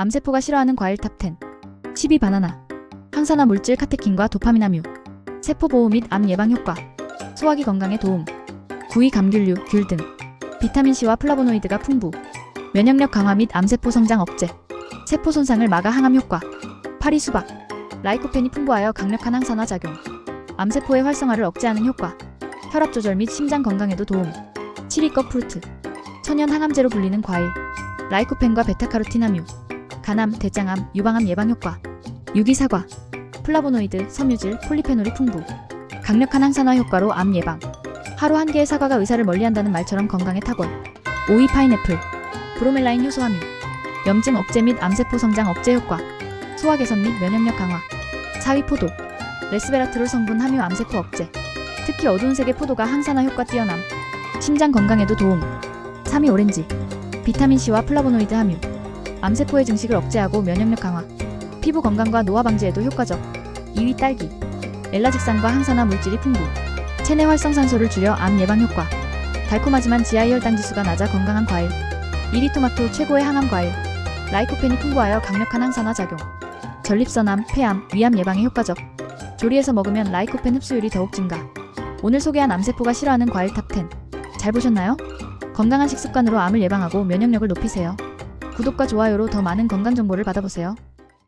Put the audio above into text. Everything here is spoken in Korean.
암세포가 싫어하는 과일 탑10 12 바나나. 항산화 물질 카테킨과 도파민 함유. 세포 보호 및 암 예방 효과. 소화기 건강에 도움. 구이 감귤류, 귤 등. 비타민C와 플라보노이드가 풍부. 면역력 강화 및 암세포 성장 억제. 세포 손상을 막아 항암 효과. 파리 수박. 라이코펜이 풍부하여 강력한 항산화 작용. 암세포의 활성화를 억제하는 효과. 혈압 조절 및 심장 건강에도 도움. 치리꺼 프루트. 천연 항암제로 불리는 과일. 라이코펜과 베타카로틴 함유 간암, 대장암, 유방암 예방 효과 유기사과 플라보노이드, 섬유질, 폴리페놀이 풍부 강력한 항산화 효과로 암 예방. 하루 한 개의 사과가 의사를 멀리한다는 말처럼 건강에 탁월 오이 파인애플 브로멜라인 효소 함유 염증 억제 및 암세포 성장 억제 효과 소화 개선 및 면역력 강화 사위 포도 레스베라트롤 성분 함유 암세포 억제. 특히 어두운 색의 포도가 항산화 효과 뛰어남. 심장 건강에도 도움. 3위 오렌지. 비타민C와 플라보노이드 함유 암세포의 증식을 억제하고 면역력 강화 피부 건강과 노화 방지에도 효과적. 2위 딸기. 엘라직산과 항산화 물질이 풍부. 체내 활성산소를 줄여 암 예방 효과. 달콤하지만 지하 혈당 지수가 낮아 건강한 과일. 1위 토마토 최고의 항암 과일. 라이코펜이 풍부하여 강력한 항산화 작용. 전립선암, 폐암, 위암 예방에 효과적. 조리해서 먹으면 라이코펜 흡수율이 더욱 증가. 오늘 소개한 암세포가 싫어하는 과일 탑10 잘 보셨나요? 건강한 식습관으로 암을 예방하고 면역력을 높이세요 구독과 좋아요로 더 많은 건강 정보를 받아보세요.